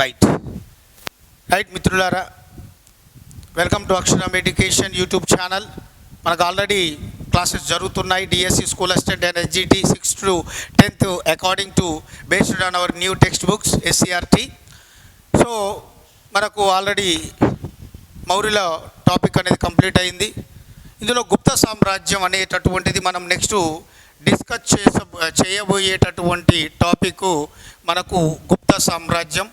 Right right మిత్రులారా? Welcome to Aksharam education YouTube channel మనకు already classes జరుగుతున్నాయి. DSC school assistant and SGT six to tenth according to based on our new textbooks SCERT so మనకు already మౌర్యుల topic అనేది complete అయింది. ఇందులో గుప్త సామ్రాజ్యం అనేటటువంటిది మనం నెక్స్ట్ డిస్కస్ చేస చేయబోయేటటువంటి టాపిక్ మనకు గుప్త సామ్రాజ్యం.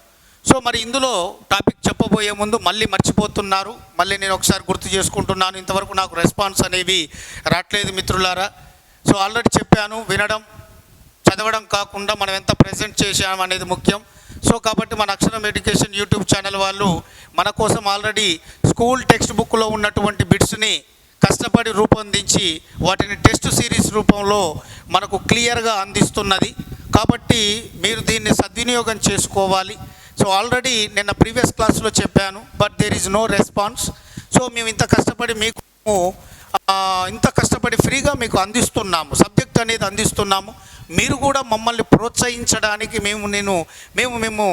సో మరి ఇందులో టాపిక్ చెప్పబోయే ముందు మళ్ళీ మర్చిపోతున్నారు. మళ్ళీ నేను ఒకసారి గుర్తు చేసుకుంటున్నాను. ఇంతవరకు నాకు రెస్పాన్స్ అనేవి రావట్లేదు మిత్రులారా. సో ఆల్రెడీ చెప్పాను వినడం చదవడం కాకుండా మనం ఎంత ప్రజెంట్ చేశాం అనేది ముఖ్యం. సో కాబట్టి మన అక్షరం ఎడ్యుకేషన్ యూట్యూబ్ ఛానల్ వాళ్ళు మన కోసం ఆల్రెడీ స్కూల్ టెక్స్ట్ బుక్లో ఉన్నటువంటి బిట్స్ని కష్టపడి రూపొందించి వాటిని టెస్ట్ సిరీస్ రూపంలో మనకు క్లియర్గా అందిస్తున్నది. కాబట్టి మీరు దీన్ని సద్వినియోగం చేసుకోవాలి. సో ఆల్రెడీ నిన్న ప్రీవియస్ క్లాస్లో చెప్పాను but there is no response so మేము ఇంత కష్టపడి మీకు ఇంత కష్టపడి ఫ్రీగా మీకు అందిస్తున్నాము సబ్జెక్ట్ అనేది అందిస్తున్నాము. మీరు కూడా మమ్మల్ని ప్రోత్సహించడానికి మేము నేను మేము మేము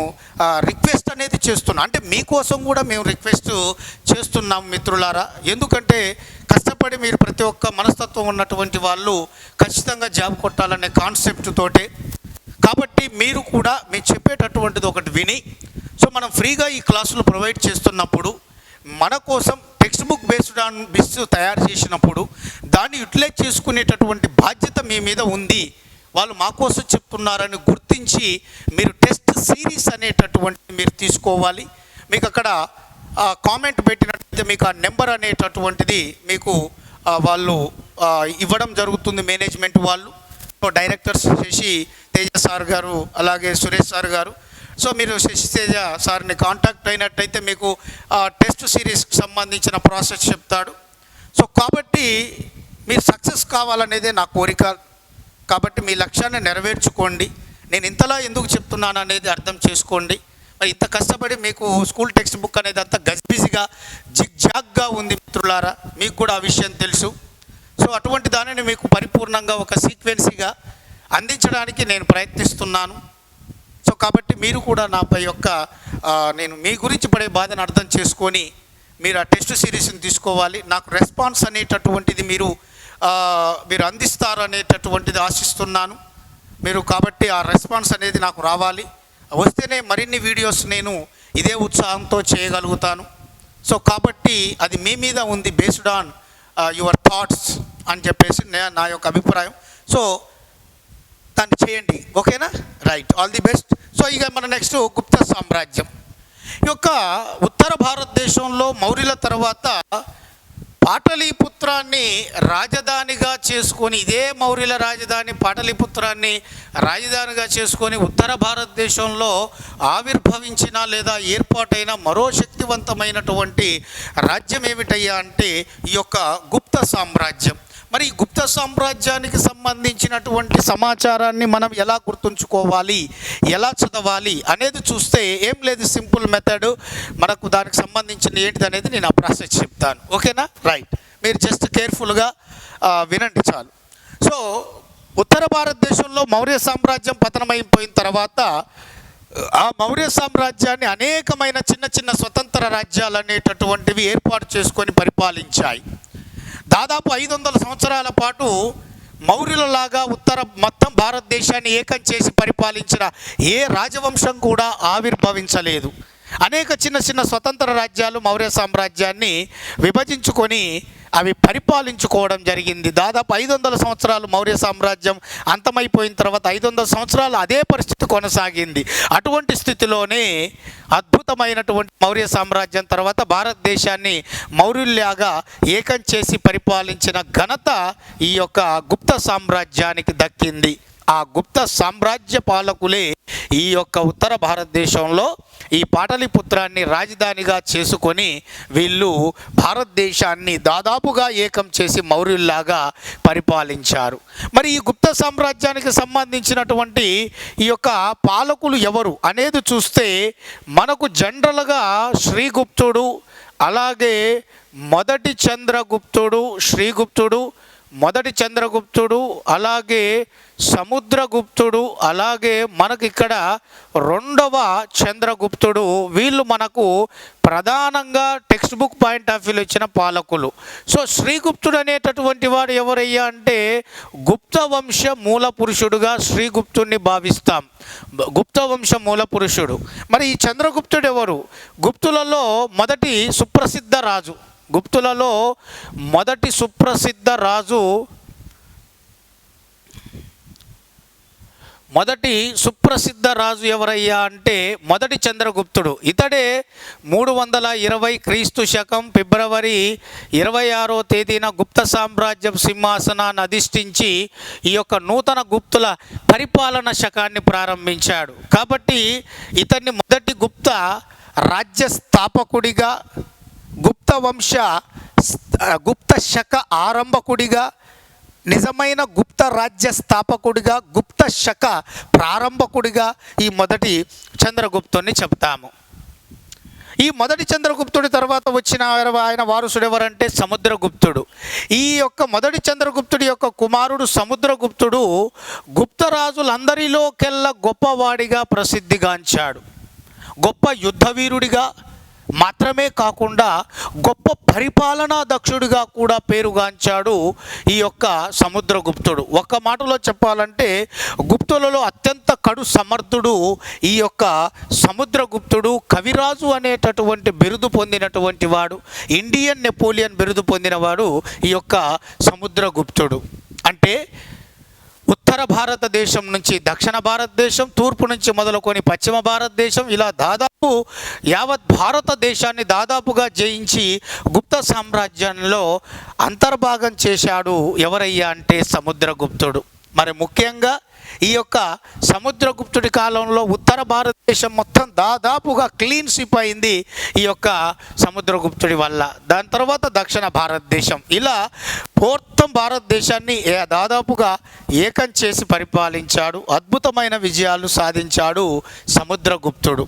రిక్వెస్ట్ అనేది చేస్తున్నాం. అంటే మీకోసం కూడా మేము రిక్వెస్ట్ చేస్తున్నాం మిత్రులారా. ఎందుకంటే కష్టపడి మీరు ప్రతి ఒక్క మనస్తత్వం ఉన్నటువంటి వాళ్ళు ఖచ్చితంగా జాబ్ కొట్టాలనే కాన్సెప్ట్ తోటే కాబట్టి మీరు కూడా మేము చెప్పేటటువంటిది ఒకటి విని సో మనం ఫ్రీగా ఈ క్లాసులు ప్రొవైడ్ చేస్తున్నప్పుడు మన కోసం టెక్స్ట్ బుక్ బేస్డ్ ఆన్ బిస్ తయారు చేసినప్పుడు దాన్ని యూటిలైజ్ చేసుకునేటటువంటి బాధ్యత మీ మీద ఉంది వాళ్ళు మా కోసం చెప్తున్నారని గుర్తించి మీరు టెస్ట్ సిరీస్ అనేటటువంటి మీరు తీసుకోవాలి. మీకు అక్కడ కామెంట్ పెట్టినట్లయితే మీకు ఆ నెంబర్ అనేటటువంటిది మీకు వాళ్ళు ఇవ్వడం జరుగుతుంది మేనేజ్మెంట్ వాళ్ళు. డైరెక్టర్స్ శశి తేజ సార్ గారు అలాగే సురేష్ సార్ గారు. సో మీరు శశి తేజ సార్ని కాంటాక్ట్ అయినట్టయితే మీకు ఆ టెస్ట్ సిరీస్కి సంబంధించిన ప్రాసెస్ చెప్తాడు. సో కాబట్టి మీరు సక్సెస్ కావాలనేదే నా కోరిక. కాబట్టి మీ లక్ష్యాన్ని నెరవేర్చుకోండి. నేను ఇంతలా ఎందుకు చెప్తున్నాను అనేది అర్థం చేసుకోండి. మరి ఇంత కష్టపడి మీకు స్కూల్ టెక్స్ట్ బుక్ అనేది అంతా గజిబిజిగా జిగ్జాగ్గా ఉంది మిత్రులారా. మీకు కూడా ఆ విషయం తెలుసు. సో అటువంటి దానిని మీకు పరిపూర్ణంగా ఒక సీక్వెన్సీగా అందించడానికి నేను ప్రయత్నిస్తున్నాను. సో కాబట్టి మీరు కూడా నాపై యొక్క నేను మీ గురించి పడే బాధను అర్థం చేసుకొని మీరు ఆ టెస్ట్ సిరీస్ని తీసుకోవాలి. నాకు రెస్పాన్స్ అనేటటువంటిది మీరు మీరు అందిస్తారు అనేటటువంటిది ఆశిస్తున్నాను. మీరు కాబట్టి ఆ రెస్పాన్స్ అనేది నాకు రావాలి. వస్తేనే మరిన్ని వీడియోస్ నేను ఇదే ఉత్సాహంతో చేయగలుగుతాను. సో కాబట్టి అది మీ మీద ఉంది based on Uh, your thoughts అని చెప్పేసి నా యొక్క అభిప్రాయం. సో దాన్ని చేయండి. ఓకేనా? Right all the best so ఇక మన నెక్స్ట్ గుప్త సామ్రాజ్యం. ఈ యొక్క ఉత్తర భారతదేశంలో మౌర్యుల తర్వాత పాటలీపుత్రాన్ని రాజధానిగా చేసుకొని ఇదే మౌర్యుల రాజధాని పాటలీపుత్రాన్ని రాజధానిగా చేసుకొని ఉత్తర భారతదేశంలో ఆవిర్భవించిన లేదా ఏర్పాటైన మరో శక్తివంతమైనటువంటి రాజ్యం ఏమిటయ్యా అంటే ఈ యొక్క గుప్త సామ్రాజ్యం. మరి గుప్త సామ్రాజ్యానికి సంబంధించినటువంటి సమాచారాన్ని మనం ఎలా గుర్తుంచుకోవాలి? ఎలా చదవాలి? అనేది చూస్తే ఏం లేదు సింపుల్ మెథడ్. మనకు దానికి సంబంధించిన ఏంటిది అనేది నేను ఆ ప్రాసెస్ చెప్తాను. ఓకేనా? రైట్. మీరు జస్ట్ కేర్ఫుల్గా వినండి చాలు. సో ఉత్తర భారతదేశంలో మౌర్య సామ్రాజ్యం పతనమైపోయిన తర్వాత ఆ మౌర్య సామ్రాజ్యాన్ని అనేకమైన చిన్న చిన్న స్వతంత్ర రాజ్యాలు అనేటటువంటివి ఏర్పాటు చేసుకొని పరిపాలించాయి. దాదాపు ఐదు వందల సంవత్సరాల పాటు మౌర్యులలాగా ఉత్తర మొత్తం భారతదేశాన్ని ఏకం చేసి పరిపాలించిన ఏ రాజవంశం కూడా ఆవిర్భవించలేదు. అనేక చిన్న చిన్న స్వతంత్ర రాజ్యాలు మౌర్య సామ్రాజ్యాన్ని విభజించుకొని అవి పరిపాలించుకోవడం జరిగింది. దాదాపు ఐదు వందల సంవత్సరాలు మౌర్య సామ్రాజ్యం అంతమైపోయిన తర్వాత ఐదు వందల సంవత్సరాలు అదే పరిస్థితి కొనసాగింది. అటువంటి స్థితిలోనే అద్భుతమైనటువంటి మౌర్య సామ్రాజ్యం తర్వాత భారతదేశాన్ని మౌర్యుల్లాగా ఏకం చేసి పరిపాలించిన ఘనత ఈ యొక్క గుప్త సామ్రాజ్యానికి దక్కింది. ఆ గుప్త సామ్రాజ్య పాలకులే ఈ యొక్క ఉత్తర భారతదేశంలో ఈ పాటలిపుత్రాన్ని రాజధానిగా చేసుకొని వీళ్ళు భారతదేశాన్ని దాదాపుగా ఏకం చేసి మౌర్యుల్లాగా పరిపాలించారు. మరి ఈ గుప్త సామ్రాజ్యానికి సంబంధించినటువంటి ఈ యొక్క పాలకులు ఎవరు అనేది చూస్తే మనకు జనరల్గా శ్రీగుప్తుడు అలాగే మొదటి చంద్రగుప్తుడు శ్రీగుప్తుడు మొదటి చంద్రగుప్తుడు అలాగే సముద్రగుప్తుడు అలాగే మనకి ఇక్కడ రెండవ చంద్రగుప్తుడు. వీళ్ళు మనకు ప్రధానంగా టెక్స్ట్ బుక్ పాయింట్ ఆఫ్ వ్యూలో ఇచ్చిన పాలకులు. సో శ్రీగుప్తుడు అనేటటువంటి వాడు ఎవరయ్యా అంటే గుప్త వంశ మూల పురుషుడుగా శ్రీగుప్తుడిని భావిస్తాం. గుప్త వంశ మూల పురుషుడు. మరి ఈ చంద్రగుప్తుడు ఎవరు? గుప్తులలో మొదటి సుప్రసిద్ధ రాజు. గుప్తులలో మొదటి సుప్రసిద్ధ రాజు మొదటి సుప్రసిద్ధ రాజు ఎవరయ్యా అంటే మొదటి చంద్రగుప్తుడు. ఇతడే మూడు వందల ఇరవై క్రీస్తు శకం ఫిబ్రవరి ఇరవై ఆరో తేదీన గుప్త సామ్రాజ్యం సింహాసనాన్ని అధిష్ఠించి ఈ యొక్క నూతన గుప్తుల పరిపాలన శకాన్ని ప్రారంభించాడు. కాబట్టి ఇతన్ని మొదటి గుప్త రాజ్య స్థాపకుడిగా గుప్త వంశ గుప్త శక ఆరంభకుడిగా నిజమైన గుప్త రాజ్య స్థాపకుడిగా గుప్త శక ప్రారంభకుడిగా ఈ మొదటి చంద్రగుప్తుని చెప్తాము ఈ మొదటి చంద్రగుప్తుడి తర్వాత వచ్చిన ఆయన- ఆయన వారసుడు ఎవరంటే సముద్రగుప్తుడు. ఈ యొక్క మొదటి చంద్రగుప్తుడి యొక్క కుమారుడు సముద్రగుప్తుడు గుప్తరాజులందరిలోకెల్లా గొప్పవాడిగా ప్రసిద్ధిగాంచాడు. గొప్ప యుద్ధవీరుడిగా మాత్రమే కాకుండా గొప్ప పరిపాలనా దక్షుడిగా కూడా పేరుగాంచాడు ఈ యొక్క సముద్రగుప్తుడు. ఒక్క మాటలో చెప్పాలంటే గుప్తులలో అత్యంత కడు సమర్థుడు ఈ యొక్క సముద్రగుప్తుడు కవిరాజు అనేటటువంటి బిరుదు పొందినటువంటి వాడు ఇండియన్ నెపోలియన్ బిరుదు పొందినవాడు ఈ యొక్క సముద్రగుప్తుడు. అంటే ఉత్తర భారతదేశం నుంచి దక్షిణ భారతదేశం తూర్పు నుంచి మొదలుకొని పశ్చిమ భారతదేశం ఇలా దాదాపు యావత్ భారతదేశాన్ని దాదాపుగా జయించి గుప్త సామ్రాజ్యంలో అంతర్భాగం చేశాడు ఎవరయ్యా అంటే సముద్రగుప్తుడు. మరి ముఖ్యంగా ఈ యొక్క సముద్రగుప్తుడి కాలంలో ఉత్తర భారతదేశం మొత్తం దాదాపుగా క్లీన్ స్వీప్ అయింది ఈ యొక్క సముద్రగుప్తుడి వల్ల. దాని తర్వాత దక్షిణ భారతదేశం. ఇలా పూర్తం భారతదేశాన్ని దాదాపుగా ఏకం చేసి పరిపాలించాడు అద్భుతమైన విజయాలు సాధించాడు సముద్రగుప్తుడు.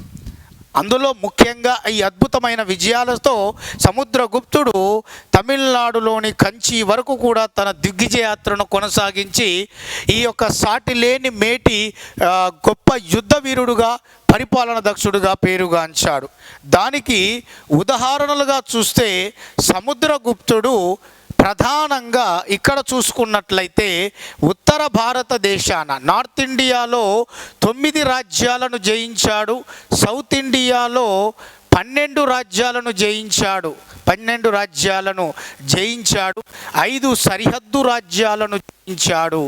అందులో ముఖ్యంగా ఈ అద్భుతమైన విజయాలతో సముద్రగుప్తుడు తమిళనాడులోని కంచి వరకు కూడా తన దిగ్గిజయాత్రను కొనసాగించి ఈ యొక్క సాటి లేని మేటి గొప్ప యుద్ధ వీరుడుగా పరిపాలన దక్షుడుగా పేరుగాంచాడు. దానికి ఉదాహరణలుగా చూస్తే సముద్రగుప్తుడు ప్రధానంగా ఇక్కడ చూసుకున్నట్లయితే ఉత్తర భారతదేశాన నార్త్ ఇండియాలో తొమ్మిది రాజ్యాలను జయించాడు సౌత్ ఇండియాలో పన్నెండు రాజ్యాలను జయించాడు పన్నెండు రాజ్యాలను జయించాడు ఐదు సరిహద్దు రాజ్యాలను జయించాడు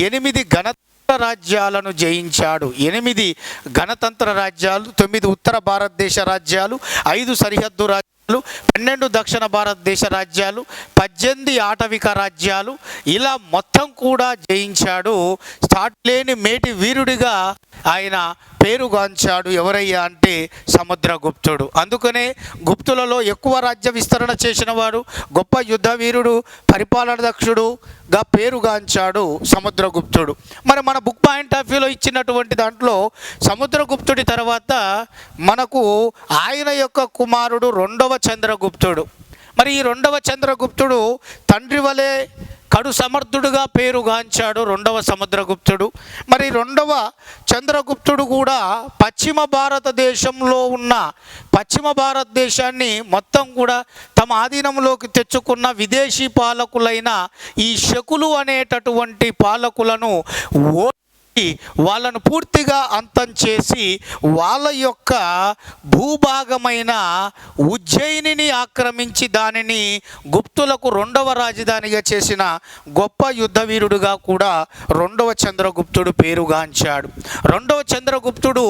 ఎనిమిది గణ రాజ్యాలను జయించాడు. ఎనిమిది గణతంత్ర రాజ్యాలు తొమ్మిది ఉత్తర భారతదేశ రాజ్యాలు ఐదు సరిహద్దు రాజ్యాలు పన్నెండు దక్షిణ భారతదేశ రాజ్యాలు పద్దెనిమిది ఆటవిక రాజ్యాలు. ఇలా మొత్తం కూడా జయించాడు. స్టార్ట్ లేని మేటి వీరుడిగా ఆయన పేరుగాంచాడు ఎవరయ్యా అంటే సముద్రగుప్తుడు. అందుకనే గుప్తులలో ఎక్కువ రాజ్య విస్తరణ చేసిన వాడు గొప్ప యుద్ధ వీరుడు పరిపాలన దక్షుడుగా పేరుగాంచాడు సముద్రగుప్తుడు. మరి మన బుక్ పాయింట్ ఆఫ్ వ్యూలో ఇచ్చినటువంటి దాంట్లో సముద్రగుప్తుడి తర్వాత మనకు ఆయన యొక్క కుమారుడు రెండవ చంద్రగుప్తుడు. మరి ఈ రెండవ చంద్రగుప్తుడు తండ్రి వలె కడు సమర్థుడుగా పేరుగాంచాడు రెండవ సముద్రగుప్తుడు. మరి రెండవ చంద్రగుప్తుడు కూడా పశ్చిమ భారతదేశంలో ఉన్న పశ్చిమ భారతదేశాన్ని మొత్తం కూడా తమ ఆధీనంలోకి తెచ్చుకున్న విదేశీ పాలకులైన ఈ శకులు అనేటటువంటి పాలకులను ఓ వాళ్ళను పూర్తిగా అంతం చేసి వాళ్ళ యొక్క భూభాగమైన ఉజ్జయినిని ఆక్రమించి దానిని గుప్తులకు రెండవ రాజధానిగా చేసిన గొప్ప యుద్ధవీరుడుగా కూడా రెండవ చంద్రగుప్తుడు పేరుగాంచాడు. రెండవ చంద్రగుప్తుడు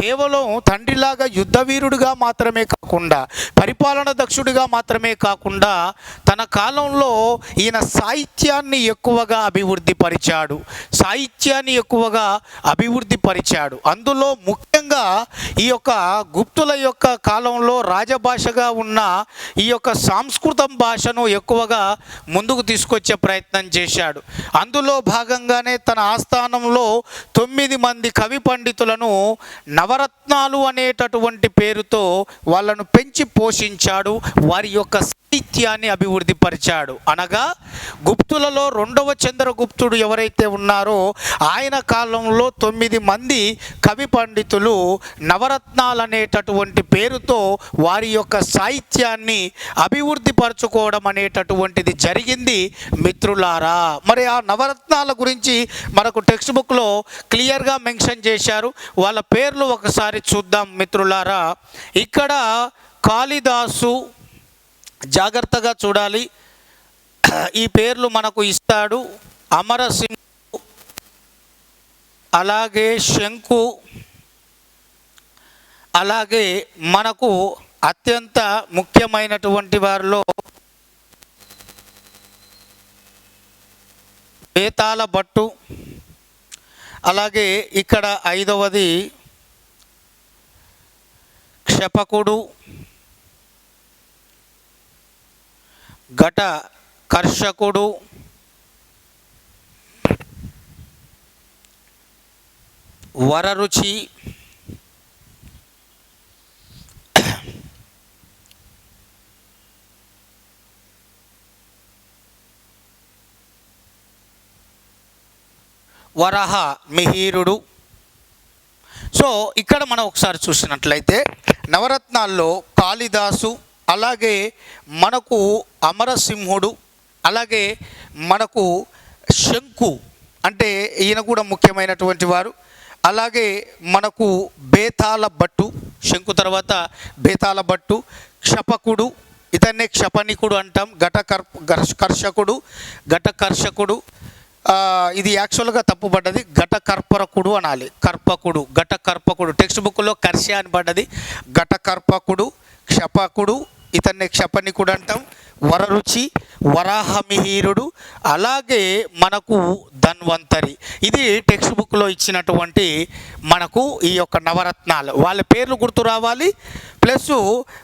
కేవలం తండ్రిలాగా యుద్ధవీరుడుగా మాత్రమే కాకుండా పరిపాలన దక్షుడిగా మాత్రమే కాకుండా తన కాలంలో ఈయన సాహిత్యాన్ని ఎక్కువగా అభివృద్ధి పరిచాడు సాహిత్యాన్ని ఎక్కువగా అభివృద్ధి పరిచాడు. అందులో ముఖ్యంగా ఈ యొక్క గుప్తుల యొక్క కాలంలో రాజభాషగా ఉన్న ఈ యొక్క సంస్కృతం భాషను ఎక్కువగా ముందుకు తీసుకొచ్చే ప్రయత్నం చేశాడు. అందులో భాగంగానే తన ఆస్థానంలో తొమ్మిది మంది కవి పండితులను నవరత్నాలు అనేటటువంటి పేరుతో వాళ్ళను పెంచి పోషించాడు. వారి యొక్క సాహిత్యాన్ని అభివృద్ధిపరిచాడు. అనగా గుప్తులలో రెండవ చంద్రగుప్తుడు ఎవరైతే ఉన్నారో ఆయన కాలంలో తొమ్మిది మంది కవి పండితులు నవరత్నాలు అనేటటువంటి పేరుతో వారి యొక్క సాహిత్యాన్ని అభివృద్ధి పరచుకోవడం అనేటటువంటిది జరిగింది. మిత్రులారా మరి ఆ నవరత్నాల గురించి మనకు టెక్స్ట్ బుక్లో క్లియర్గా మెన్షన్ చేశారు. వాళ్ళ పేర్లు ఒకసారి చూద్దాం మిత్రులారా. ఇక్కడ కాళిదాసు జాగ్రత్తగా చూడాలి. ఈ పేర్లు మనకు ఇస్తాడు. అమరసింహు అలాగే శంకు అలాగే మనకు అత్యంత ముఖ్యమైనటువంటి వారిలో బేతాల భట్టు అలాగే ఇక్కడ ఐదవది క్షపకుడు ఘట కర్షకుడు వరరుచి వరహ మిహీరుడు. సో ఇక్కడ మనం ఒకసారి చూసినట్లయితే నవరత్నాల్లో కాళిదాసు అలాగే మనకు అమరసింహుడు అలాగే మనకు శంకు అంటే ఈయన కూడా ముఖ్యమైనటువంటి వారు. అలాగే మనకు బేతాల భట్టు శంకు తర్వాత బేతాల భట్టు క్షపకుడు ఇతన్నే క్షపణికుడు అంటాం ఘటకర్ కర్షకుడు ఘటకర్షకుడు ఇది యాక్చువల్గా తప్పుపడ్డది ఘట కర్పరకుడు అనాలి. కర్పకుడు ఘట కర్పకుడు టెక్స్ట్ బుక్లో కర్ష అని పడ్డది. ఘట కర్పకుడు క్షపకుడు ఇతన్ని క్షపణికుడు అంటాం. వరరుచి వరాహమిహీరుడు అలాగే మనకు ధన్వంతరి. ఇది టెక్స్ట్ బుక్లో ఇచ్చినటువంటి మనకు ఈ యొక్క నవరత్నాలు. వాళ్ళ పేర్లు గుర్తు రావాలి. ప్లస్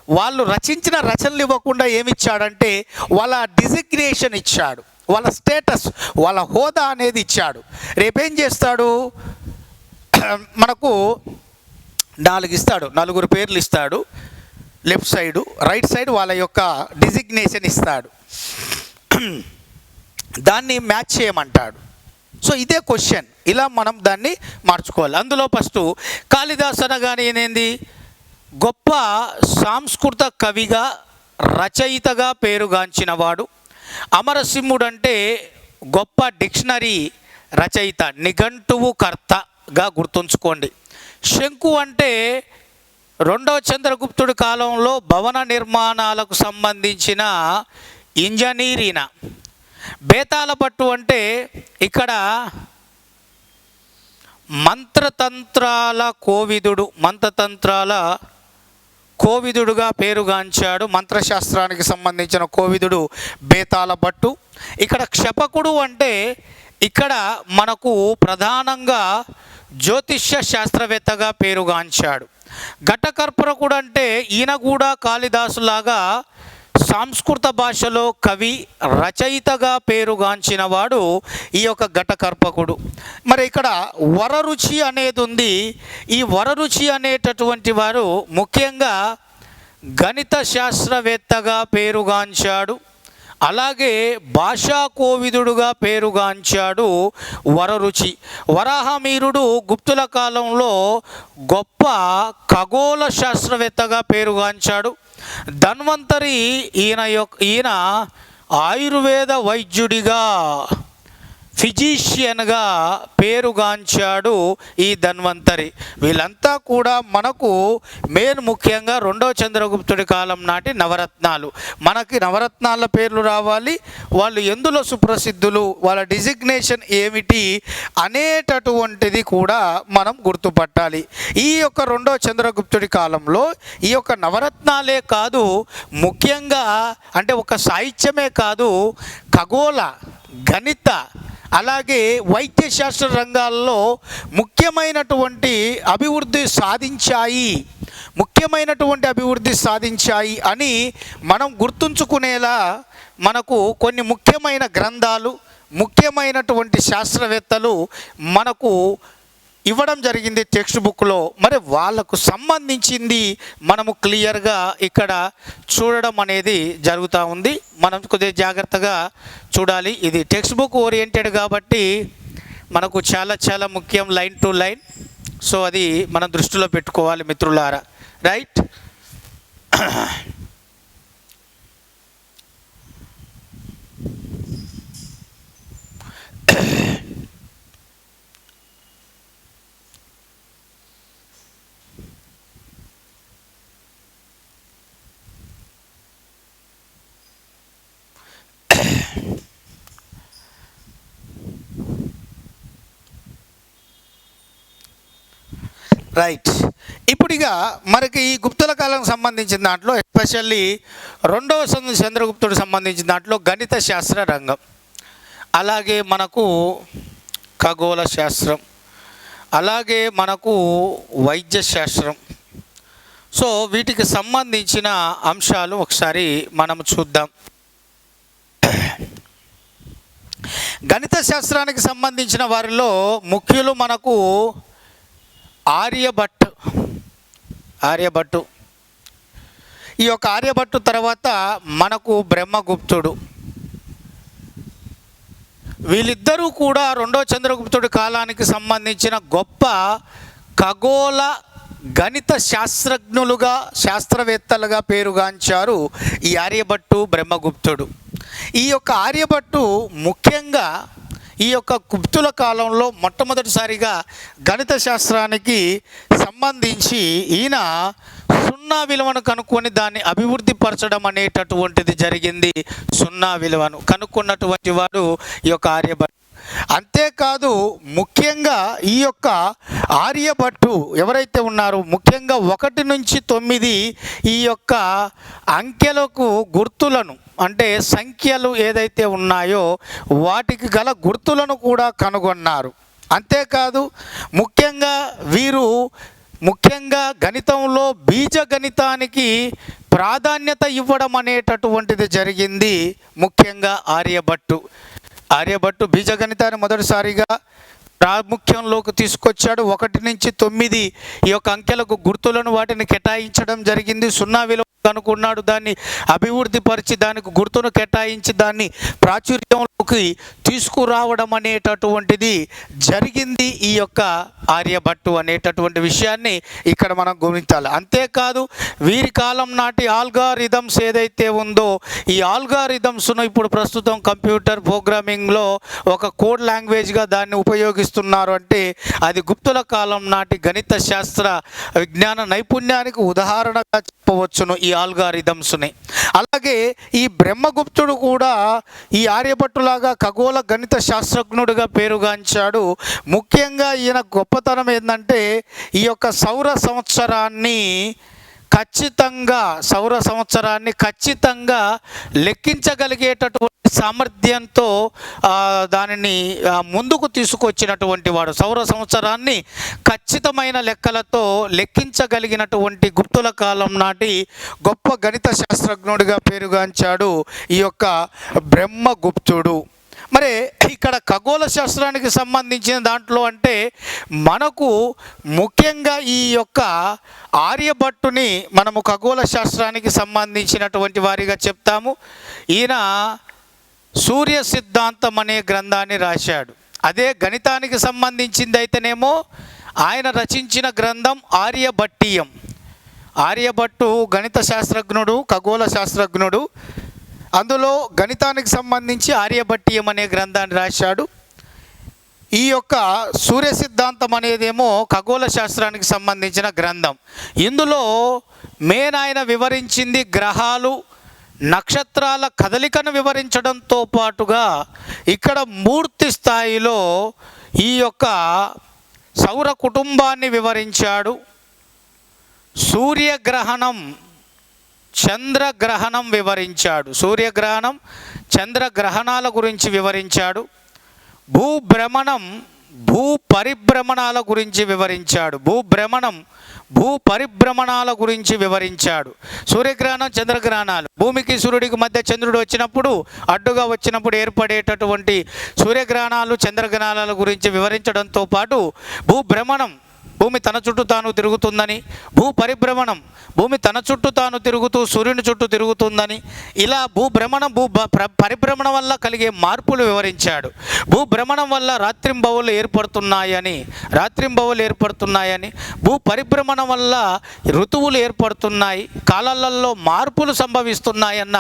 వాళ్ళు రచించిన రచనలు ఇవ్వకుండా ఏమిచ్చాడంటే వాళ్ళ డిజిగ్నేషన్ ఇచ్చాడు. వాళ్ళ స్టేటస్ వాళ్ళ హోదా అనేది ఇచ్చాడు. రేపేం చేస్తాడు? మనకు నాలుగు ఇస్తాడు. నలుగురు పేర్లు ఇస్తాడు. లెఫ్ట్ సైడు రైట్ సైడ్ వాళ్ళ యొక్క డిజిగ్నేషన్ ఇస్తాడు. దాన్ని మ్యాచ్ చేయమంటాడు. సో ఇదే క్వశ్చన్. ఇలా మనం దాన్ని మార్చుకోవాలి. అందులో ఫస్ట్ కాళిదాస్ అనగానే ఏంది? గొప్ప సాంస్కృత కవిగా రచయితగా పేరుగాంచినవాడు. అమరసింహుడు అంటే గొప్ప డిక్షనరీ రచయిత నిఘంటువు కర్తగా గుర్తుంచుకోండి. శంకు అంటే రెండవ చంద్రగుప్తుడి కాలంలో భవన నిర్మాణాలకు సంబంధించిన ఇంజనీరీన. బేతాల పట్టు అంటే ఇక్కడ మంత్రతంత్రాల కోవిదుడు మంత్రతంత్రాల కోవిదుడుగా పేరుగాంచాడు. మంత్రశాస్త్రానికి సంబంధించిన కోవిదుడు బేతాల భట్టు. ఇక్కడ క్షపకుడు అంటే ఇక్కడ మనకు ప్రధానంగా జ్యోతిష్య శాస్త్రవేత్తగా పేరుగాంచాడు. ఘటకర్పరకుడు అంటే ఈయన కూడా కాళిదాసులాగా సంస్కృత భాషలో కవి రచయితగా పేరుగాంచిన వాడు ఈ యొక్క ఘటకర్పకుడు. మరి ఇక్కడ వరరుచి అనేది ఉంది. ఈ వరరుచి అనేటటువంటి వారు ముఖ్యంగా గణిత శాస్త్రవేత్తగా పేరుగాంచాడు. అలాగే భాషా కోవిదుడుగా పేరుగాంచాడు వరరుచి వరాహమీరుడు గుప్తుల కాలంలో గొప్ప ఖగోళ శాస్త్రవేత్తగా పేరుగాంచాడు. ధన్వంతరి ఈయన యొక్క ఈయన ఆయుర్వేద వైద్యుడిగా ఫిజీషియన్గా పేరుగాంచాడు ఈ ధన్వంతరి. వీళ్ళంతా కూడా మనకు మెయిన్ ముఖ్యంగా రెండవ చంద్రగుప్తుడి కాలం నాటి నవరత్నాలు. మనకి నవరత్నాల పేర్లు రావాలి వాళ్ళు ఎందులో సుప్రసిద్ధులు వాళ్ళ డిజిగ్నేషన్ ఏమిటి అనేటటువంటిది కూడా మనం గుర్తుపట్టాలి. ఈ యొక్క రెండవ చంద్రగుప్తుడి కాలంలో ఈ యొక్క నవరత్నాలే కాదు ముఖ్యంగా అంటే ఒక సాహిత్యమే కాదు ఖగోళ గణిత అలాగే వైద్య శాస్త్ర రంగాల్లో ముఖ్యమైనటువంటి అభివృద్ధి సాధించాయి. ముఖ్యమైనటువంటి అభివృద్ధి సాధించాయి అని మనం గుర్తుంచుకునేలా మనకు కొన్ని ముఖ్యమైన గ్రంథాలు ముఖ్యమైనటువంటి శాస్త్రవేత్తలు మనకు ఇవ్వడం జరిగింది టెక్స్ట్ బుక్లో మరి వాళ్ళకు సంబంధించింది మనము క్లియర్గా ఇక్కడ చూడడం అనేది జరుగుతూ ఉంది. మనం కొద్దిగా జాగ్రత్తగా చూడాలి. ఇది టెక్స్ట్ బుక్ ఓరియంటెడ్ కాబట్టి మనకు చాలా చాలా ముఖ్యం లైన్ టు లైన్. సో అది మనం దృష్టిలో పెట్టుకోవాలి మిత్రులారా. రైట్? రైట్ ఇప్పుడు ఇక మనకి ఈ గుప్తుల కాలం సంబంధించిన దాంట్లో ఎస్పెషల్లీ రెండవ చంద్రగుప్తుడు సంబంధించిన దాంట్లో గణిత శాస్త్ర రంగం. అలాగే మనకు ఖగోళ శాస్త్రం. అలాగే మనకు వైద్య శాస్త్రం. సో వీటికి సంబంధించిన అంశాలు ఒకసారి మనం చూద్దాం. గణిత శాస్త్రానికి సంబంధించిన వారిలో ముఖ్యులు మనకు ఆర్యభట్ ఆర్యభట్టు. ఈ యొక్క ఆర్యభట్టు తర్వాత మనకు బ్రహ్మగుప్తుడు. వీళ్ళిద్దరూ కూడా రెండో చంద్రగుప్తుడి కాలానికి సంబంధించిన గొప్ప ఖగోళ గణిత శాస్త్రజ్ఞులుగా శాస్త్రవేత్తలుగా పేరుగాంచారు ఈ ఆర్యభట్టు బ్రహ్మగుప్తుడు. ఈ యొక్క ఆర్యభట్టు ముఖ్యంగా ఈ యొక్క గుప్తుల కాలంలో మొట్టమొదటిసారిగా గణిత శాస్త్రానికి సంబంధించి ఈయన సున్నా విలువను కనుక్కొని దాన్ని అభివృద్ధి పరచడం అనేటటువంటిది జరిగింది. సున్నా విలువను కనుక్కున్నటువంటి వాడు ఈ యొక్క ఆర్యభట్టు. అంతేకాదు ముఖ్యంగా ఈ యొక్క ఆర్యభట్టు ఎవరైతే ఉన్నారో ముఖ్యంగా ఒకటి నుంచి తొమ్మిది ఈ యొక్క అంకెలకు గుర్తులను అంటే సంఖ్యలు ఏదైతే ఉన్నాయో వాటికి గల గుర్తులను కూడా కనుగొన్నారు. అంతేకాదు ముఖ్యంగా వీరు ముఖ్యంగా గణితంలో బీజ గణితానికి ప్రాధాన్యత ఇవ్వడం అనేటటువంటిది జరిగింది ముఖ్యంగా ఆర్యభట్టు. ఆర్యభట్టు బీజగణితాన్ని మొదటిసారిగా ప్రాముఖ్యంలోకి తీసుకొచ్చాడు. ఒకటి నుంచి తొమ్మిది ఈ యొక్క అంకెలకు గుర్తులను వాటిని కేటాయించడం జరిగింది. సున్నా విలువ అనుకున్నాడు దాన్ని అభివృద్ధి పరిచి దానికి గుర్తును కేటాయించి దాన్ని ప్రాచుర్యంలోకి తీసుకురావడం అనేటటువంటిది జరిగింది. ఈ యొక్క ఆర్యభట్టు అనేటటువంటి విషయాన్ని ఇక్కడ మనం గమనించాలి. అంతేకాదు వీరి కాలం నాటి ఆల్గారిథమ్స్ ఏదైతే ఉందో ఈ ఆల్గారిథమ్స్ను ఇప్పుడు ప్రస్తుతం కంప్యూటర్ ప్రోగ్రామింగ్లో ఒక కోడ్ లాంగ్వేజ్గా దాన్ని చేస్తున్నారు అంటే అది గుప్తుల కాలం నాటి గణిత శాస్త్ర విజ్ఞాన నైపుణ్యానికి ఉదాహరణగా చెప్పవచ్చును ఈ ఆల్గారిథమ్స్ని అలాగే ఈ బ్రహ్మగుప్తుడు కూడా ఈ ఆర్యభట్టులాగా ఖగోళ గణిత శాస్త్రజ్ఞుడిగా పేరుగాంచాడు. ముఖ్యంగా ఈయన గొప్పతనం ఏంటంటే ఈ యొక్క సౌర సంవత్సరాన్ని ఖచ్చితంగా సౌర సంవత్సరాన్ని ఖచ్చితంగా లెక్కించగలిగేటటువంటి సామర్థ్యంతో దానిని ముందుకు తీసుకొచ్చినటువంటి వాడు. సౌర సంవత్సరాన్ని ఖచ్చితమైన లెక్కలతో లెక్కించగలిగినటువంటి గుప్తుల కాలం నాటి గొప్ప గణిత శాస్త్రజ్ఞుడిగా పేరుగాంచాడు ఈ యొక్క బ్రహ్మగుప్తుడు. మరి ఇక్కడ ఖగోళ శాస్త్రానికి సంబంధించిన దాంట్లో అంటే మనకు ముఖ్యంగా ఈ యొక్క ఆర్యభట్టుని మనము ఖగోళ శాస్త్రానికి సంబంధించినటువంటి వారిగా చెప్తాము. ఈయన సూర్య సిద్ధాంతం అనే గ్రంథాన్ని రాశాడు. అదే గణితానికి సంబంధించింది అయితేనేమో ఆయన రచించిన గ్రంథం ఆర్యభట్టీయం. ఆర్యభట్టు గణిత శాస్త్రజ్ఞుడు ఖగోళ శాస్త్రజ్ఞుడు అందులో గణితానికి సంబంధించి ఆర్యభట్టీయం అనే గ్రంథాన్ని రాశాడు. ఈ యొక్క సూర్య సిద్ధాంతం అనేదేమో ఖగోళ శాస్త్రానికి సంబంధించిన గ్రంథం. ఇందులో మెయిన్ ఆయన వివరించింది గ్రహాలు నక్షత్రాల కదలికను వివరించడంతో పాటుగా ఇక్కడ మూర్తి స్థాయిలో ఈ యొక్క సౌర కుటుంబాన్ని వివరించాడు. సూర్యగ్రహణం చంద్రగ్రహణం వివరించాడు. సూర్యగ్రహణం చంద్రగ్రహణాల గురించి వివరించాడు. భూభ్రమణం భూ పరిభ్రమణాల గురించి వివరించాడు. భూభ్రమణం భూ పరిభ్రమణాల గురించి వివరించాడు. సూర్యగ్రహణం చంద్రగ్రహణాలు. భూమికి సూర్యుడికి మధ్య చంద్రుడు వచ్చినప్పుడు అడ్డుగా వచ్చినప్పుడు ఏర్పడేటటువంటి సూర్యగ్రహణాలు చంద్రగ్రహణాల గురించి వివరించడంతో పాటు భూభ్రమణం భూమి తన చుట్టూ తాను తిరుగుతుందని భూ పరిభ్రమణం భూమి తన చుట్టూ తాను తిరుగుతూ సూర్యుని చుట్టూ తిరుగుతుందని ఇలా భూభ్రమణం భూ పరిభ్రమణం వల్ల కలిగే మార్పులు వివరించాడు. భూభ్రమణం వల్ల రాత్రింబవులు ఏర్పడుతున్నాయని రాత్రింబవులు ఏర్పడుతున్నాయని భూ పరిభ్రమణం వల్ల ఋతువులు ఏర్పడుతున్నాయి కాలాలలో మార్పులు సంభవిస్తున్నాయన్న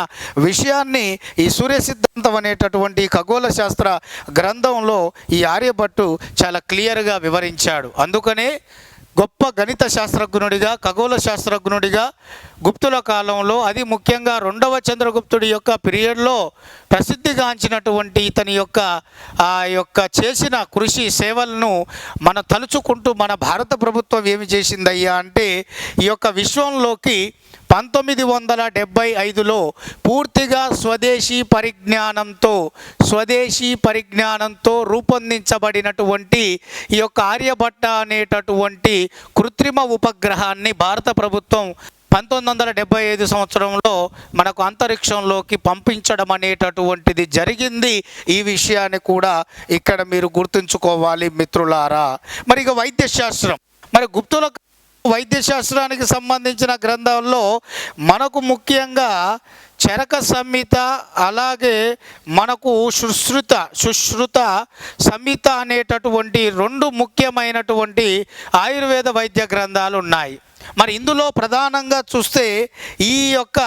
విషయాన్ని ఈ సూర్య సిద్ధాంతం అనేటటువంటి ఖగోళ శాస్త్ర గ్రంథంలో ఈ ఆర్యభట్టు చాలా క్లియర్గా వివరించాడు. అందుకనే గొప్ప గణిత శాస్త్రజ్ఞుడిగా ఖగోళ శాస్త్రజ్ఞుడిగా గుప్తుల కాలంలో అది ముఖ్యంగా రెండవ చంద్రగుప్తుడి యొక్క పీరియడ్లో ప్రసిద్ధిగాంచినటువంటి ఇతని యొక్క ఆ యొక్క చేసిన కృషి సేవలను మన తలుచుకుంటూ మన భారత ప్రభుత్వం ఏమి చేసిందయ్యా అంటే ఈ యొక్క విశ్వంలోకి పంతొమ్మిది వందల డెబ్బై ఐదులో పూర్తిగా స్వదేశీ పరిజ్ఞానంతో స్వదేశీ పరిజ్ఞానంతో రూపొందించబడినటువంటి ఈ యొక్క ఆర్యభట్ట అనేటటువంటి కృత్రిమ ఉపగ్రహాన్ని భారత ప్రభుత్వం పంతొమ్మిది వందల డెబ్బై ఐదు సంవత్సరంలో మనకు అంతరిక్షంలోకి పంపించడం అనేటటువంటిది జరిగింది. ఈ విషయాన్ని కూడా ఇక్కడ మీరు గుర్తుంచుకోవాలి మిత్రులారా. మరి ఇక వైద్యశాస్త్రం. మరి గుప్తుల వైద్యశాస్త్రానికి సంబంధించిన గ్రంథాల్లో మనకు ముఖ్యంగా చరక సంహిత అలాగే మనకు సుశ్రుత సుశ్రుత సంహిత అనేటటువంటి రెండు ముఖ్యమైనటువంటి ఆయుర్వేద వైద్య గ్రంథాలు ఉన్నాయి. మరి ఇందులో ప్రధానంగా చూస్తే ఈ యొక్క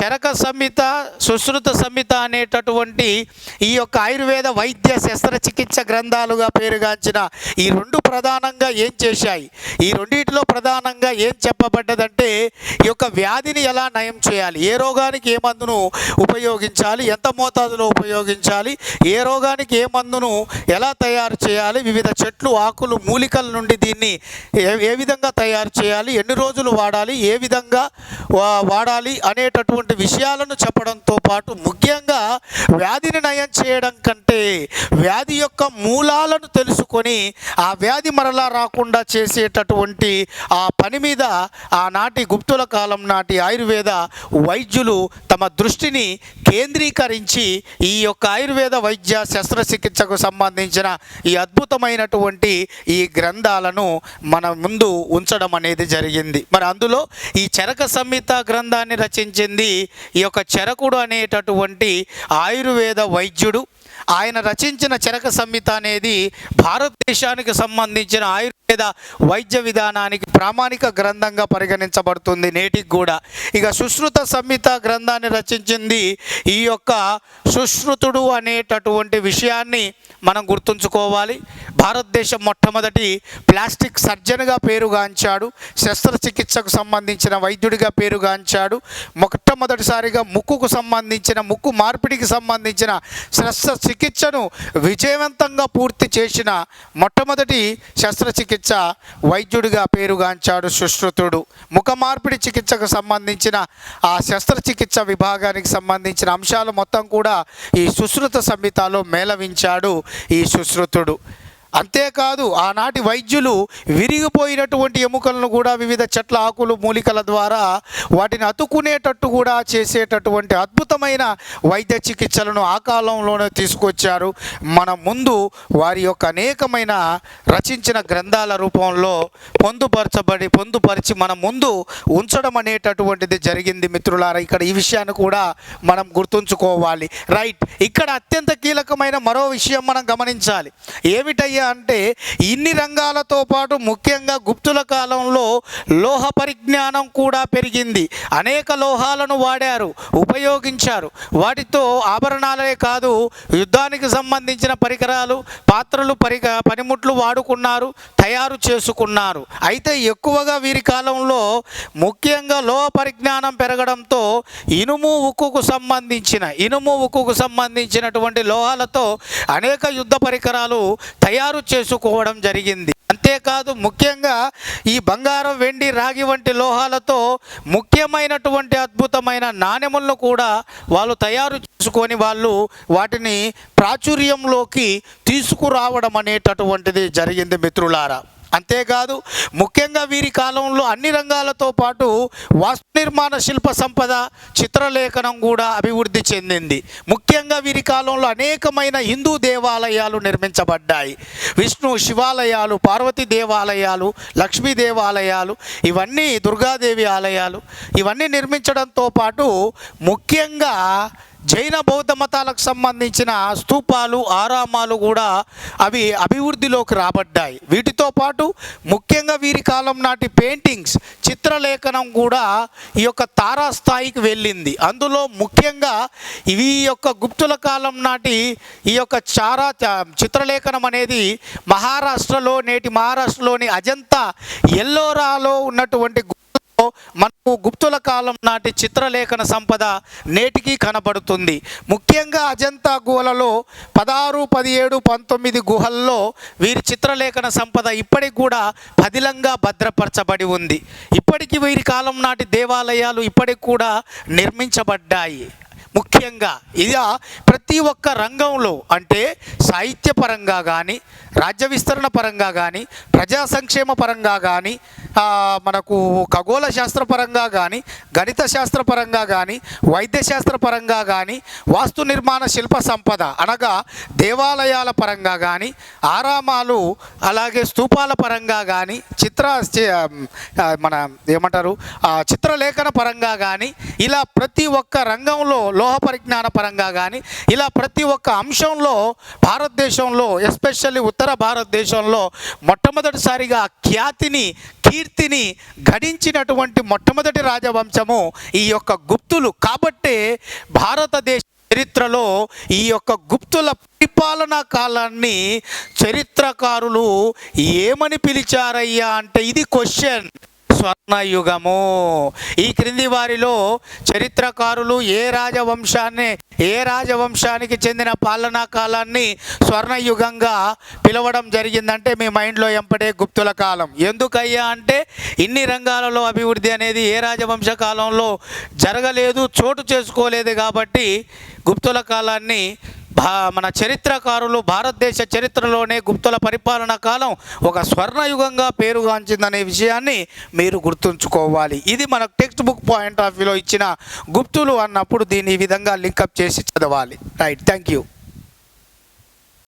చరక సంహిత సుశ్రుత సంహిత అనేటటువంటి ఈ యొక్క ఆయుర్వేద వైద్య శస్త్రచికిత్స గ్రంథాలుగా పేరుగాంచిన ఈ రెండు ప్రధానంగా ఏం చేశాయి? ఈ రెండింటిలో ప్రధానంగా ఏం చెప్పబడ్డదంటే ఈ యొక్క వ్యాధిని ఎలా నయం చేయాలి? ఏ రోగానికి ఏ మందును ఉపయోగించాలి? ఎంత మోతాదులో ఉపయోగించాలి? ఏ రోగానికి ఏ మందును ఎలా తయారు చేయాలి? వివిధ చెట్లు ఆకులు మూలికల నుండి దీన్ని ఏ ఏ విధంగా తయారు చేయాలి? ఎన్ని రోజులు వాడాలి? ఏ విధంగా వా- వాడాలి? అనేటటువంటి విషయాలను చెప్పడంతో పాటు ముఖ్యంగా వ్యాధిని నయం చేయడం కంటే వ్యాధి యొక్క మూలాలను తెలుసుకొని ఆ వ్యాధి మరలా రాకుండా చేసేటటువంటి ఆ పని మీద ఆనాటి గుప్తుల కాలం నాటి ఆయుర్వేద వైద్యులు తమ దృష్టిని కేంద్రీకరించి ఈ యొక్క ఆయుర్వేద వైద్య శస్త్రచికిత్సకు సంబంధించిన ఈ అద్భుతమైనటువంటి ఈ గ్రంథాలను మన ముందు ఉంచడం అనేది జరిగింది. మరి అందులో ఈ చరక సంహిత గ్రంథాన్ని రచించింది ఈ యొక్క చెరకుడు అనేటటువంటి ఆయుర్వేద వైద్యుడు ఆయన రచించిన చరక సంహిత అనేది భారతదేశానికి సంబంధించిన ఆయుర్వేద వైద్య విధానానికి ప్రామాణిక గ్రంథంగా పరిగణించబడుతుంది నేటికి కూడా. ఇక సుశ్రుత సంహిత గ్రంథాన్ని రచించింది ఈ యొక్క సుశ్రుతుడు అనేటటువంటి విషయాన్ని మనం గుర్తుంచుకోవాలి. భారతదేశం మొట్టమొదటి ప్లాస్టిక్ సర్జన్గా పేరుగాంచాడు. శస్త్రచికిత్సకు సంబంధించిన వైద్యుడిగా పేరుగాంచాడు. మొట్టమొదటిసారిగా ముక్కుకు సంబంధించిన ముక్కు మార్పిడికి సంబంధించిన చికిత్సను విజయవంతంగా పూర్తి చేసిన మొట్టమొదటి శస్త్రచికిత్స వైద్యుడిగా పేరుగాంచాడు సుశ్రుతుడు. ముఖ మార్పిడి చికిత్సకు సంబంధించిన ఆ శస్త్రచికిత్స విభాగానికి సంబంధించిన అంశాలు మొత్తం కూడా ఈ సుశ్రుత సంహితలో మేళవించాడు ఈ సుశ్రుతుడు. అంతేకాదు ఆనాటి వైద్యులు విరిగిపోయినటువంటి ఎముకలను కూడా వివిధ చెట్ల ఆకులు మూలికల ద్వారా వాటిని అతుకునేటట్టు కూడా చేసేటటువంటి అద్భుతమైన వైద్య చికిత్సలను ఆ కాలంలోనే తీసుకొచ్చారు. మన ముందు వారి యొక్క అనేకమైన రచించిన గ్రంథాల రూపంలో పొందుపరచబడి పొందుపరిచి మన ముందు ఉంచడం అనేటటువంటిది జరిగింది మిత్రులారా. ఇక్కడ ఈ విషయాన్ని కూడా మనం గుర్తుంచుకోవాలి. రైట్. ఇక్కడ అత్యంత కీలకమైన మరో విషయం మనం గమనించాలి. ఏమిటయ్యా అంటే ఇన్ని రంగాలతో పాటు ముఖ్యంగా గుప్తుల కాలంలో లోహ పరిజ్ఞానం కూడా పెరిగింది. అనేక లోహాలను వాడారు ఉపయోగించారు. వాటితో ఆభరణాలే కాదు యుద్ధానికి సంబంధించిన పరికరాలు పాత్రలు పరిక పనిముట్లు వాడుకున్నారు తయారు చేసుకున్నారు. అయితే ఎక్కువగా వీరి కాలంలో ముఖ్యంగా లోహ పరిజ్ఞానం పెరగడంతో ఇనుము ఉక్కుకు సంబంధించిన ఇనుము ఉక్కుకు సంబంధించినటువంటి లోహాలతో అనేక యుద్ధ పరికరాలు తయారు తయారు చేసుకోవడం జరిగింది. అంతేకాదు ముఖ్యంగా ఈ బంగారం వెండి రాగి వంటి లోహాలతో ముఖ్యమైనటువంటి అద్భుతమైన నాణెములను కూడా వాళ్ళు తయారు చేసుకొని వాళ్ళు వాటిని ప్రాచుర్యంలోకి తీసుకురావడం అనేటటువంటిది జరిగింది మిత్రులారా. అంతేకాదు ముఖ్యంగా వీరి కాలంలో అన్ని రంగాలతో పాటు వాస్తు నిర్మాణ శిల్ప సంపద చిత్రలేఖనం కూడా అభివృద్ధి చెందింది. ముఖ్యంగా వీరి కాలంలో అనేకమైన హిందూ దేవాలయాలు నిర్మించబడ్డాయి. విష్ణు శివాలయాలు పార్వతీ దేవాలయాలు లక్ష్మీ దేవాలయాలు ఇవన్నీ దుర్గాదేవి ఆలయాలు. ఇవన్నీ నిర్మించడంతో పాటు ముఖ్యంగా జైన బౌద్ధ మతాలకు సంబంధించిన స్తూపాలు ఆరామాలు కూడా అవి అభివృద్ధిలోకి రాబడ్డాయి. వీటితో పాటు ముఖ్యంగా వీరి కాలం నాటి పెయింటింగ్స్ చిత్రలేఖనం కూడా ఈ యొక్క తారాస్థాయికి వెళ్ళింది. అందులో ముఖ్యంగా ఇవి ఈ యొక్క గుప్తుల కాలం నాటి ఈ యొక్క చారా చిత్రలేఖనం అనేది మహారాష్ట్రలో నేటి మహారాష్ట్రలోని అజంతా ఎల్లోరాలో ఉన్నటువంటి మనకు గుప్తుల కాలం నాటి చిత్రలేఖన సంపద నేటికి కనబడుతుంది. ముఖ్యంగా అజంతా గుహలలో పదహారు పదిహేడు పంతొమ్మిది గుహల్లో వీరి చిత్రలేఖన సంపద ఇప్పటికి కూడా పదిలంగా భద్రపరచబడి ఉంది. ఇప్పటికీ వీరి కాలం నాటి దేవాలయాలు ఇప్పటికి కూడా నిర్మించబడ్డాయి. ముఖ్యంగా ఇది ప్రతి ఒక్క రంగంలో అంటే సాహిత్యపరంగా కానీ రాజ్య విస్తరణ పరంగా కానీ ప్రజా సంక్షేమ పరంగా కానీ మనకు ఖగోళ శాస్త్ర పరంగా కానీ గణిత శాస్త్ర పరంగా కానీ వైద్య శాస్త్రపరంగా కానీ వాస్తు నిర్మాణ శిల్ప సంపద అనగా దేవాలయాల పరంగా కానీ ఆరామాలు అలాగే స్తూపాల పరంగా కానీ చిత్ర మన ఏమంటారు? చిత్రలేఖన పరంగా కానీ ఇలా ప్రతి ఒక్క రంగంలో లోహ పరిజ్ఞాన పరంగా కానీ ఇలా ప్రతి ఒక్క అంశంలో భారతదేశంలో ఎస్పెషల్లీ ఉత్తర భారతదేశంలో మొట్టమొదటిసారిగా ఖ్యాతిని కీర్తిని గడించినటువంటి మొట్టమొదటి రాజవంశము ఈ యొక్క గుప్తులు. కాబట్టే భారతదేశ చరిత్రలో ఈ యొక్క గుప్తుల పరిపాలనా కాలాన్ని చరిత్రకారులు ఏమని పిలిచారయ్యా అంటే ఇది క్వశ్చన్ స్వర్ణయుగము. ఈ క్రింది వారిలో చరిత్రకారులు ఏ రాజవంశాన్ని ఏ రాజవంశానికి చెందిన పాలనా కాలాన్ని స్వర్ణయుగంగా పిలవడం జరిగిందంటే మీ మైండ్లో ఎంపడే గుప్తుల కాలం. ఎందుకయ్యా అంటే ఇన్ని రంగాలలో అభివృద్ధి అనేది ఏ రాజవంశ కాలంలో జరగలేదు చోటు చేసుకోలేదు కాబట్టి గుప్తుల కాలాన్ని మన చరిత్రకారులు భారతదేశ చరిత్రలోనే గుప్తుల పరిపాలన కాలం ఒక స్వర్ణయుగంగా పేరుగాంచిందనే విషయాన్ని మీరు గుర్తుంచుకోవాలి. ఇది మన టెక్స్ట్ బుక్ పాయింట్ ఆఫ్ వ్యూలో ఇచ్చిన గుప్తులు అన్నప్పుడు దీన్ని ఈ విధంగా లింకప్ చేసి చదవాలి. Right thank you